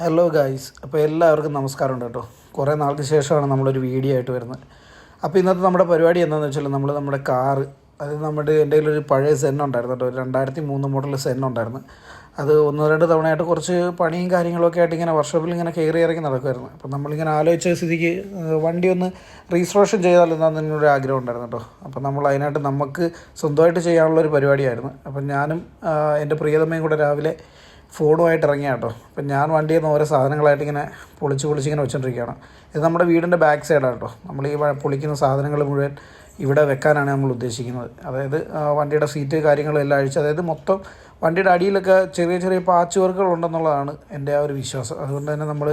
Hello guys അപ്പോൾ എല്ലാവർക്കും നമസ്കാരമുണ്ട് കേട്ടോ. കുറേ നാൾക്ക് ശേഷമാണ് നമ്മളൊരു വീഡിയോ ആയിട്ട് വരുന്നത്. അപ്പോൾ ഇന്നത്തെ നമ്മുടെ പരിപാടി എന്താണെന്ന് വെച്ചാൽ നമ്മൾ നമ്മുടെ കാറ് അത് നമ്മുടെ എന്റെ ഒരു പഴയ സെൻ ഉണ്ടായിരുന്നു കേട്ടോ. രണ്ടായിരത്തി മൂന്ന് മോഡൽ സെൻ ഉണ്ടായിരുന്നു. അത് ഒന്ന് രണ്ട് തവണയായിട്ട് കുറച്ച് പണിയും കാര്യങ്ങളൊക്കെ ആയിട്ട് ഇങ്ങനെ വർക്ക്ഷോപ്പിൽ ഇങ്ങനെ കയറി ഇറങ്ങി നടക്കുമായിരുന്നു അപ്പോൾ നമ്മളിങ്ങനെ ആലോചിച്ച സ്ഥിതിക്ക് വണ്ടി ഒന്ന് റീസ്ട്രോഷൻ ചെയ്താൽ എന്താണെന്ന് എന്നൊരു ആഗ്രഹം ഉണ്ടായിരുന്നു കേട്ടോ. അപ്പോൾ നമ്മൾ അതിനായിട്ട് നമുക്ക് സ്വന്തമായിട്ട് ചെയ്യാനുള്ള ഒരു പരിപാടിയായിരുന്നു. അപ്പം ഞാനും എന്റെ പ്രിയതമ്മയും കൂടെ രാവിലെ ഫോണുമായിട്ട് ഇറങ്ങിയ കേട്ടോ അപ്പം ഞാൻ വണ്ടിയിൽ നിന്ന് ഓരോ സാധനങ്ങളായിട്ട് ഇങ്ങനെ പൊളിച്ച് പൊളിച്ച് ഇങ്ങനെ വെച്ചോണ്ടിരിക്കുകയാണ്. ഇത് നമ്മുടെ വീടിന്റെ ബാക്ക് സൈഡാണ് കേട്ടോ നമ്മൾ ഈ പൊളിക്കുന്ന സാധനങ്ങൾ മുഴുവൻ ഇവിടെ വെക്കാനാണ് നമ്മൾ ഉദ്ദേശിക്കുന്നത്. അതായത് വണ്ടിയുടെ സീറ്റ് കാര്യങ്ങളും എല്ലാം അഴിച്ച് അതായത് മൊത്തം വണ്ടിയുടെ അടിയിലൊക്കെ ചെറിയ ചെറിയ പാച്ച് വർക്കുകൾ ഉണ്ടെന്നുള്ളതാണ് എന്റെ ആ ഒരു വിശ്വാസം. അതുകൊണ്ട് തന്നെ നമ്മൾ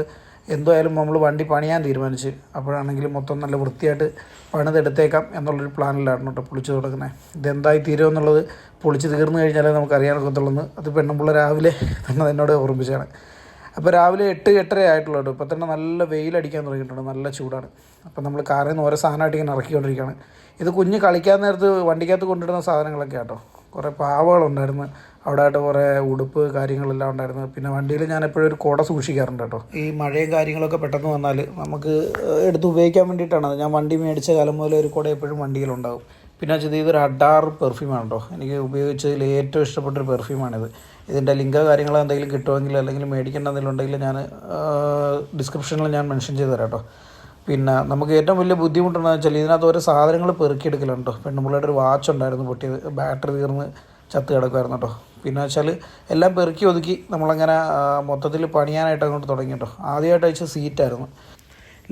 എന്തായാലും നമ്മൾ വണ്ടി പണിയാൻ തീരുമാനിച്ച് അപ്പോഴാണെങ്കിലും മൊത്തം നല്ല വൃത്തിയായിട്ട് പണിതെടുത്തേക്കാം എന്നുള്ളൊരു പ്ലാനിലായിരുന്നു കേട്ടോ പൊളിച്ചു തുടങ്ങുന്നത്. ഇതെന്തായി തീരുമെന്നുള്ളത് പൊളിച്ച് തീർന്നു കഴിഞ്ഞാലേ നമുക്ക് അറിയാൻ ഒക്കത്തുള്ളൂ അത് പെണ്ണുമ്പിള്ള രാവിലെ തന്നെ എന്നോട് ഓർമ്മിച്ചാണ് അപ്പോൾ രാവിലെ എട്ട് എട്ടര ആയിട്ടുള്ളൂ കേട്ടോ. ഇപ്പോൾ തന്നെ നല്ല വെയിലടിക്കാൻ തുടങ്ങിയിട്ടുണ്ട്. നല്ല ചൂടാണ്. അപ്പോൾ നമ്മൾ കാറിൽ നിന്ന് ഓരോ സാധനമായിട്ട് ഇങ്ങനെ ഇറക്കിക്കൊണ്ടിരിക്കുകയാണ്. ഇത് കുഞ്ഞ് കളിക്കാൻ നേരത്ത് വണ്ടിക്കകത്ത് കൊണ്ടിടുന്ന സാധനങ്ങളൊക്കെ കേട്ടോ. കുറേ പാവകളുണ്ടായിരുന്നു. അവിടെ ആയിട്ട് കുറേ ഉടുപ്പ് കാര്യങ്ങളെല്ലാം ഉണ്ടായിരുന്നു. പിന്നെ വണ്ടിയിൽ ഞാൻ എപ്പോഴും ഒരു കുട സൂക്ഷിക്കാറുണ്ട് കേട്ടോ. ഈ മഴയും കാര്യങ്ങളൊക്കെ പെട്ടെന്ന് വന്നാൽ നമുക്ക് എടുത്ത് ഉപയോഗിക്കാൻ വേണ്ടിയിട്ടാണ് ഞാൻ വണ്ടി മേടിച്ച കാലം മുതൽ ഒരു കുട എപ്പോഴും വണ്ടിയിലുണ്ടാകും പിന്നെ വെച്ചത് ഇതൊരു അഡാർ പെർഫ്യൂമാണ് കേട്ടോ. എനിക്ക് ഉപയോഗിച്ചതിൽ ഏറ്റവും ഇഷ്ടപ്പെട്ട ഇഷ്ടപ്പെട്ടൊരു പെർഫ്യൂമാണിത് ഇതിന്റെ ലിങ്ക് കാര്യങ്ങളോ എന്തെങ്കിലും കിട്ടുമെങ്കിൽ അല്ലെങ്കിൽ മേടിക്കേണ്ട എന്തെങ്കിലും ഉണ്ടെങ്കിൽ ഞാൻ ഡിസ്ക്രിപ്ഷനിൽ ഞാൻ മെൻഷൻ ചെയ്ത് തരാം കേട്ടോ. പിന്നെ നമുക്ക് ഏറ്റവും വലിയ ബുദ്ധിമുട്ടെന്ന് വെച്ചാൽ ഇതിനകത്ത് ഓരോ സാധനങ്ങൾ പെറുക്കിയെടുക്കലുണ്ടോ പെണ്ണുമ്പിള്ളയുടെ ഒരു വാച്ച് ഉണ്ടായിരുന്നു പൊട്ടിയത്. ബാറ്ററി തീർന്ന് ചത്ത് കിടക്കുമായിരുന്നു കേട്ടോ. പിന്നെ വെച്ചാൽ എല്ലാം പെറുക്കി ഒതുക്കി നമ്മളങ്ങനെ മൊത്തത്തിൽ പണിയാനായിട്ട് അങ്ങോട്ട് തുടങ്ങി കേട്ടോ. ആദ്യമായിട്ട് അഴിച്ച സീറ്റായിരുന്നു.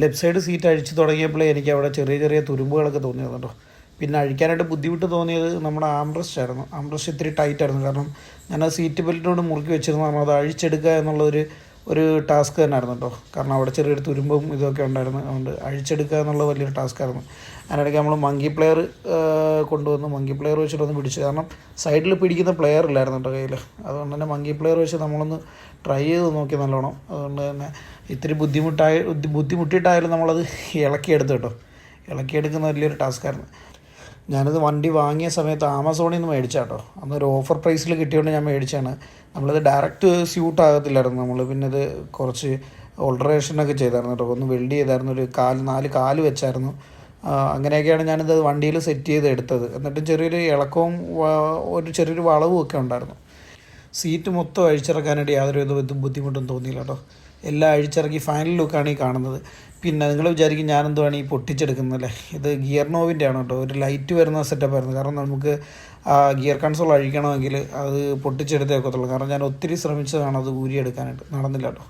ലെഫ്റ്റ് സൈഡ് സീറ്റ് അഴിച്ച് തുടങ്ങിയപ്പോഴേ എനിക്ക് അവിടെ ചെറിയ ചെറിയ തുരുമ്പുകളൊക്കെ തോന്നിയത് കേട്ടോ. പിന്നെ അഴിക്കാനായിട്ട് ബുദ്ധിമുട്ട് തോന്നിയത് നമ്മുടെ ആംബ്രസ്റ്റ് ആയിരുന്നു. ആംബ്രസ്റ്റ് ഇത്തിരി ടൈറ്റ് ആയിരുന്നു. കാരണം ഞാൻ ആ സീറ്റ് ബെൽറ്റിനോട് മുറുക്കി വെച്ചിരുന്നു. അത് അഴിച്ചെടുക്കുക എന്നുള്ളൊരു ഒരു ടാസ്ക് തന്നെ ആയിരുന്നു കേട്ടോ. കാരണം അവിടെ ചെറിയൊരു തുരുമ്പും ഇതൊക്കെ ഉണ്ടായിരുന്നു. അതുകൊണ്ട് അഴിച്ചെടുക്കുക എന്നുള്ള വലിയൊരു ടാസ്ക് ആയിരുന്നു. അതിനിടയ്ക്ക് നമ്മൾ മങ്കി പ്ലെയർ കൊണ്ടുവന്നു. മങ്കി പ്ലെയർ വെച്ചിട്ട് ഒന്ന് പിടിച്ചു. കാരണം സൈഡിൽ പിടിക്കുന്ന പ്ലെയർ ഇല്ലായിരുന്നു കേട്ടോ കയ്യിൽ അതുകൊണ്ട് തന്നെ മങ്കി പ്ലെയർ വെച്ച് നമ്മളൊന്ന് ട്രൈ ചെയ്ത് നോക്കി നല്ലോണം. അതുകൊണ്ട് തന്നെ ഇത്തിരി ബുദ്ധിമുട്ടായി ബുദ്ധി- ബുദ്ധിമുട്ടിയിട്ടായാലും നമ്മളത് ഇളക്കിയെടുത്തു കേട്ടോ. ഇളക്കിയെടുക്കുന്ന വലിയൊരു ടാസ്ക്കായിരുന്നു ഞാനിത് വണ്ടി വാങ്ങിയ സമയത്ത് ആമസോണിൽ നിന്ന് മേടിച്ചാട്ടോ. അന്നൊരു ഓഫർ പ്രൈസിൽ കിട്ടിയതുകൊണ്ട് ഞാൻ മേടിച്ചാണ്. നമ്മളത് ഡയറക്റ്റ് സ്യൂട്ട് ആകത്തില്ലായിരുന്നു നമ്മൾ പിന്നെ ഇത് കുറച്ച് ഓൾട്ടറേഷനൊക്കെ ചെയ്തായിരുന്നു കേട്ടോ ഒന്ന് വെൽഡ് ചെയ്തായിരുന്നു. ഒരു കാൽ നാല് കാൽ വെച്ചായിരുന്നു. അങ്ങനെയൊക്കെയാണ് ഞാനിത് വണ്ടിയിൽ സെറ്റ് ചെയ്ത് എടുത്തത്. എന്നിട്ട് ചെറിയൊരു ഇളക്കവും ഒരു ചെറിയൊരു വളവും ഒക്കെ ഉണ്ടായിരുന്നു. സീറ്റ് മൊത്തം അഴിച്ചിറക്കാനായിട്ട് യാതൊരു വിധ ബുദ്ധി- ബുദ്ധിമുട്ടും തോന്നിയില്ല കേട്ടോ എല്ലാം അഴിച്ചിറക്കി ഫൈനൽ ലുക്കാണ് ഈ കാണുന്നത്. പിന്നെ നിങ്ങൾ വിചാരിക്കും ഞാനെന്തുവാണ് ഈ പൊട്ടിച്ചെടുക്കുന്നത് അല്ലേ ഇത് ഗിയർ നോവിന്റെ ആണ് കേട്ടോ. ഒരു ലൈറ്റ് വരുന്ന സെറ്റപ്പ് ആയിരുന്നു. കാരണം നമുക്ക് ആ ഗിയർ കൺസോൾ അഴിക്കണമെങ്കിൽ അത് പൊട്ടിച്ചെടുത്തേ ഒക്കത്തുള്ളൂ. കാരണം ഞാൻ ഒത്തിരി ശ്രമിച്ചതാണ് അത് ഊരിയെടുക്കാനായിട്ട്. നടന്നില്ല കേട്ടോ.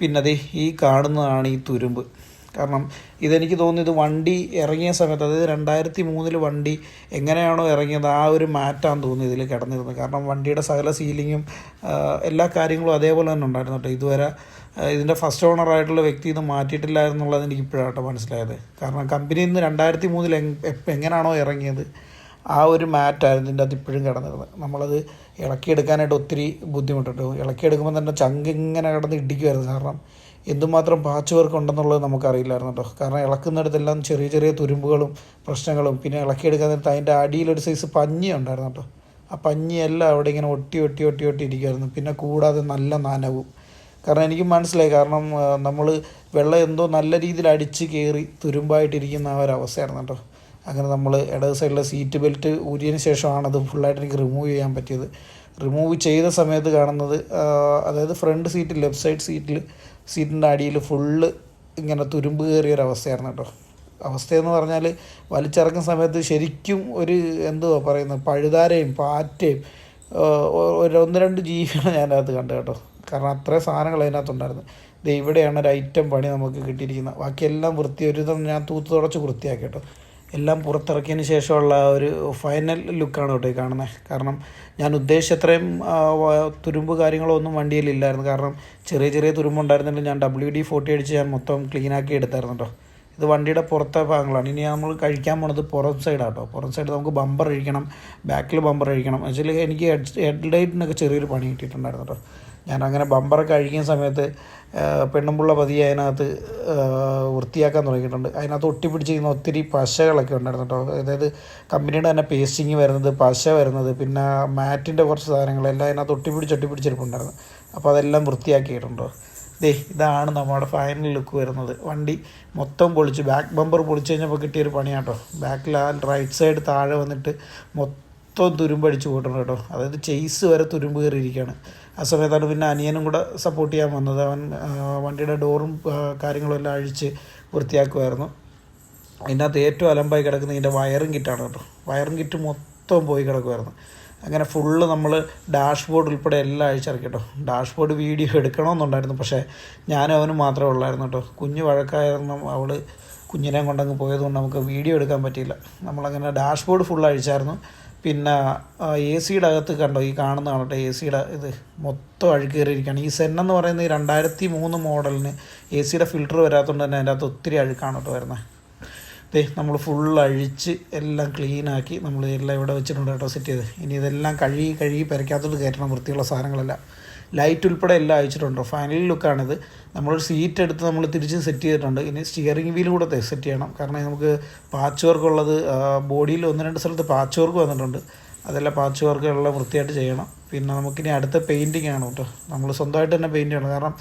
പിന്നെ അതേ ഈ കാണുന്നതാണ് ഈ തുരുമ്പ്. കാരണം ഇതെനിക്ക് തോന്നുന്നു ഇത് വണ്ടി ഇറങ്ങിയ സമയത്ത് അതായത് രണ്ടായിരത്തി മൂന്നിൽ വണ്ടി എങ്ങനെയാണോ ഇറങ്ങിയത് ആ ഒരു മാറ്റാന്ന് തോന്നുന്നു ഇതിൽ കിടന്നിരുന്നത്. കാരണം വണ്ടിയുടെ സകല സീലിങ്ങും എല്ലാ കാര്യങ്ങളും അതേപോലെ തന്നെ ഉണ്ടായിരുന്നു കേട്ടോ. ഇതുവരെ ഇതിന്റെ ഫസ്റ്റ് ഓണറായിട്ടുള്ള വ്യക്തി ഇത് മാറ്റിയിട്ടില്ല എന്നുള്ളത് എനിക്ക് ഇപ്പോഴാട്ടോ മനസ്സിലായത്. കാരണം കമ്പനി ഇന്ന് രണ്ടായിരത്തി മൂന്നിൽ എങ്ങനെയാണോ ഇറങ്ങിയത് ആ ഒരു മാറ്റായിരുന്നു ഇതിന്റെ അകത്ത് ഇപ്പോഴും കിടന്നിരുന്നത്. നമ്മളത് ഇളക്കിയെടുക്കാനായിട്ട് ഒത്തിരി ബുദ്ധിമുട്ടുണ്ട്. ഇളക്കിയെടുക്കുമ്പോൾ തന്നെ ചങ്ക് ഇങ്ങനെ കിടന്ന് ഇടിക്കുമായിരുന്നു കാരണം എന്തുമാത്രം പാച്ച് വർക്ക് ഉണ്ടെന്നുള്ളത് നമുക്കറിയില്ലായിരുന്നു കേട്ടോ. കാരണം ഇളക്കുന്നിടത്തെല്ലാം ചെറിയ ചെറിയ തുരുമ്പുകളും പ്രശ്നങ്ങളും പിന്നെ ഇളക്കിയെടുക്കാൻ നേരത്ത് അതിന്റെ അടിയിലൊരു സൈസ് പഞ്ഞി ഉണ്ടായിരുന്നു കേട്ടോ. ആ പഞ്ഞിയെല്ലാം അവിടെ ഇങ്ങനെ ഒട്ടി ഒട്ടി ഒട്ടി ഒട്ടി ഇരിക്കുമായിരുന്നു പിന്നെ കൂടാതെ നല്ല നനവും. കാരണം എനിക്ക് മനസ്സിലായി. കാരണം നമ്മൾ വെള്ളം എന്തോ നല്ല രീതിയിൽ അടിച്ച് കയറി തുരുമ്പായിട്ടിരിക്കുന്ന ആ ഒരവസ്ഥയായിരുന്നു കേട്ടോ. അങ്ങനെ നമ്മൾ ഇടത് സൈഡിലെ സീറ്റ് ബെൽറ്റ് ഊരിയതിന് ശേഷമാണ് അത് ഫുള്ളായിട്ട് എനിക്ക് റിമൂവ് ചെയ്യാൻ പറ്റിയത്. റിമൂവ് ചെയ്ത സമയത്ത് കാണുന്നത് അതായത് ഫ്രണ്ട് സീറ്റ് ലെഫ്റ്റ് സൈഡ് സീറ്റിൽ സീറ്റിന്റെ അടിയിൽ ഫുള്ള് ഇങ്ങനെ തുരുമ്പ് കയറിയ ഒരു അവസ്ഥയായിരുന്നു കേട്ടോ. അവസ്ഥയെന്ന് പറഞ്ഞാൽ വലിച്ചിറക്കുന്ന സമയത്ത് ശരിക്കും ഒരു എന്തുവാ പറയുന്നത് പഴുതാരയും പാറ്റയും ഒരു ഒന്ന് രണ്ട് ജീവികളെ ഞാൻ അതിനകത്ത് കണ്ടു കേട്ടോ. കാരണം അത്രയും സാധനങ്ങൾ അതിനകത്തുണ്ടായിരുന്നു. ഇത് ഇവിടെയാണ് ഒരു ഐറ്റം പണി നമുക്ക് കിട്ടിയിരിക്കുന്നത്. ബാക്കിയെല്ലാം വൃത്തി ഒരു ഞാൻ തൂത്ത് തുടച്ച് വൃത്തിയാക്കി കേട്ടോ. എല്ലാം പുറത്തിറക്കിയതിന് ശേഷമുള്ള ഒരു ഫൈനൽ ലുക്കാണ് കേട്ടോ കാണുന്നത് കാരണം ഞാൻ ഉദ്ദേശിച്ച അത്രയും തുരുമ്പ് കാര്യങ്ങളോ ഒന്നും വണ്ടിയിലില്ലായിരുന്നു കാരണം ചെറിയ ചെറിയ തുരുമ്പുണ്ടായിരുന്നെങ്കിൽ ഞാൻ ഡബ്ല്യു ഡി ഫോർട്ടി അടിച്ച് ഞാൻ മൊത്തം ക്ലീനാക്കി എടുത്തായിരുന്നു കേട്ടോ. ഇത് വണ്ടിയുടെ പുറത്തെ ഭാഗങ്ങളാണ്. ഇനി നമ്മൾ കഴിക്കാൻ പോണത് പുറം സൈഡാട്ടോ പുറം സൈഡ് നമുക്ക് ബമ്പർ അഴിക്കണം ബാക്കിൽ ബമ്പർ അഴിക്കണം ആക്ച്വലി എനിക്ക് ഹെഡ് ഹെഡ് ലൈറ്റിനൊക്കെ ചെറിയൊരു പണി കിട്ടിയിട്ടുണ്ടായിരുന്നു കേട്ടോ ഞാൻ അങ്ങനെ ബമ്പറൊക്കെ അഴിക്കുന്ന സമയത്ത് പെണ്ണുമ്പുള്ള പതിയെ അതിനകത്ത് വൃത്തിയാക്കാൻ തുടങ്ങിയിട്ടുണ്ട്. അതിനകത്ത് ഒട്ടിപ്പിടിച്ചിരിക്കുന്ന ഒത്തിരി പശകളൊക്കെ ഉണ്ടായിരുന്നു കേട്ടോ അതായത് കമ്പനിയുടെ തന്നെ പേസ്റ്റിങ് വരുന്നത് പശ വരുന്നത് പിന്നെ മാറ്റിന്റെ കുറച്ച് സാധനങ്ങളെല്ലാം അതിനകത്ത് ഒട്ടിപ്പിടിച്ച് ഒട്ടിപ്പിടിച്ചിരിപ്പുണ്ടായിരുന്നു അപ്പോൾ അതെല്ലാം വൃത്തിയാക്കിയിട്ടുണ്ടോ ദേ ഇതാണ് നമ്മുടെ ഫൈനൽ ലുക്ക് വരുന്നത്. വണ്ടി മൊത്തം പൊളിച്ച്. ബാക്ക് ബമ്പർ പൊളിച്ച് കഴിഞ്ഞപ്പോൾ കിട്ടിയൊരു പണിയാട്ടോ. ബാക്കിൽ ആ റൈറ്റ് സൈഡ് താഴെ വന്നിട്ട് മൊത്തം തുരുമ്പടിച്ച് പോയിട്ടുണ്ട് കേട്ടോ. അതായത് ചെയ്സ് വരെ തുരുമ്പ് കയറിയിരിക്കുകയാണ്. ആ സമയത്താണ് പിന്നെ അനിയനും കൂടെ സപ്പോർട്ട് ചെയ്യാൻ വന്നത്. അവൻ വണ്ടിയുടെ ഡോറും കാര്യങ്ങളും എല്ലാം അഴിച്ച് വൃത്തിയാക്കുമായിരുന്നു. അതിനകത്ത് ഏറ്റവും അലമ്പായി കിടക്കുന്ന ഇതിന്റെ വയറും കിറ്റാണ് കേട്ടോ. വയറും കിറ്റ് മൊത്തം പോയി കിടക്കുമായിരുന്നു. അങ്ങനെ ഫുള്ള് നമ്മൾ ഡാഷ്ബോർഡ് ഉൾപ്പെടെ എല്ലാം അഴിച്ചിറക്കി കേട്ടോ ഡാഷ്ബോർഡ് വീഡിയോ എടുക്കണമെന്നുണ്ടായിരുന്നു. പക്ഷേ ഞാനും അവനും മാത്രമേ ഉള്ളായിരുന്നു കേട്ടോ. കുഞ്ഞ് വഴക്കായിരുന്നു. അവൾ കുഞ്ഞിനെ കൊണ്ടങ്ങ് പോയതുകൊണ്ട് നമുക്ക് വീഡിയോ എടുക്കാൻ പറ്റിയില്ല. നമ്മളങ്ങനെ ഡാഷ്ബോർഡ് ഫുൾ അഴിച്ചായിരുന്നു പിന്നെ എ സിയുടെ അകത്ത് കണ്ടോ? ഈ കാണുന്ന കാണട്ടെ എ സിയുടെ ഇത് മൊത്തം അഴുക്കേറിയിരിക്കുകയാണ്. ഈ സെൻ എന്ന് പറയുന്ന ഈ രണ്ടായിരത്തി മൂന്ന് മോഡലിന് എ സിയുടെ ഫിൽറ്റർ വരാത്തതുകൊണ്ട് തന്നെ അതിന്റെ അകത്ത് ഒത്തിരി അഴുക്കാണ് കേട്ടോ വരുന്നത്. ദേ നമ്മൾ ഫുൾ അഴിച്ച് എല്ലാം ക്ലീനാക്കി നമ്മൾ എല്ലാം ഇവിടെ വെച്ചിട്ടുണ്ട് കേട്ടോ സെറ്റ് ചെയ്ത്. ഇനി ഇതെല്ലാം കഴുകി കഴുകി പെരയ്ക്കകത്തോട്ട് കയറ്റണം വൃത്തിയുള്ള സാധനങ്ങളെല്ലാം. ലൈറ്റ് ഉൾപ്പെടെ എല്ലാം അയച്ചിട്ടുണ്ട് ഫൈനൽ ലുക്കാണിത് നമ്മളൊരു സീറ്റ് എടുത്ത് നമ്മൾ തിരിച്ച് സെറ്റ് ചെയ്തിട്ടുണ്ട്. ഇനി സ്റ്റിയറിംഗ് വീൽ കൂടെ സെറ്റ് ചെയ്യണം. കാരണം നമുക്ക് പാച്ച് വർക്കുള്ളത് ബോഡിയിൽ ഒന്ന് രണ്ട് സ്ഥലത്ത് പാച്ച് വർക്ക് വന്നിട്ടുണ്ട്. അതെല്ലാം പാച്ച് വർക്ക് എല്ലാം വൃത്തിയായിട്ട് ചെയ്യണം. പിന്നെ നമുക്കിനി അടുത്ത പെയിന്റിങ് ആണ് കേട്ടോ. നമ്മൾ സ്വന്തമായിട്ട് തന്നെ പെയിന്റ് ചെയ്യണം. കാരണം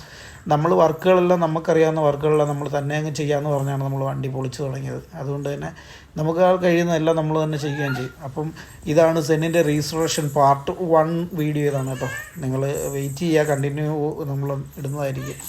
നമ്മൾ വർക്കുകളെല്ലാം നമുക്കറിയാവുന്ന വർക്കുകളെല്ലാം നമ്മൾ തന്നെ അങ്ങ് ചെയ്യാമെന്ന് പറഞ്ഞാണ് നമ്മൾ വണ്ടി പൊളിച്ചു തുടങ്ങിയത്. അതുകൊണ്ട് തന്നെ നമുക്ക് കഴിയുന്നതെല്ലാം നമ്മൾ തന്നെ ചെയ്യുകയും ചെയ്യും. അപ്പം ഇതാണ് സെന്നിന്റെ രജിസ്ട്രേഷൻ പാർട്ട് വൺ വീഡിയോ ഇതാണ് കേട്ടോ. നിങ്ങൾ വെയിറ്റ് ചെയ്യുക കണ്ടിന്യൂ നമ്മൾ ഇടുന്നതായിരിക്കും.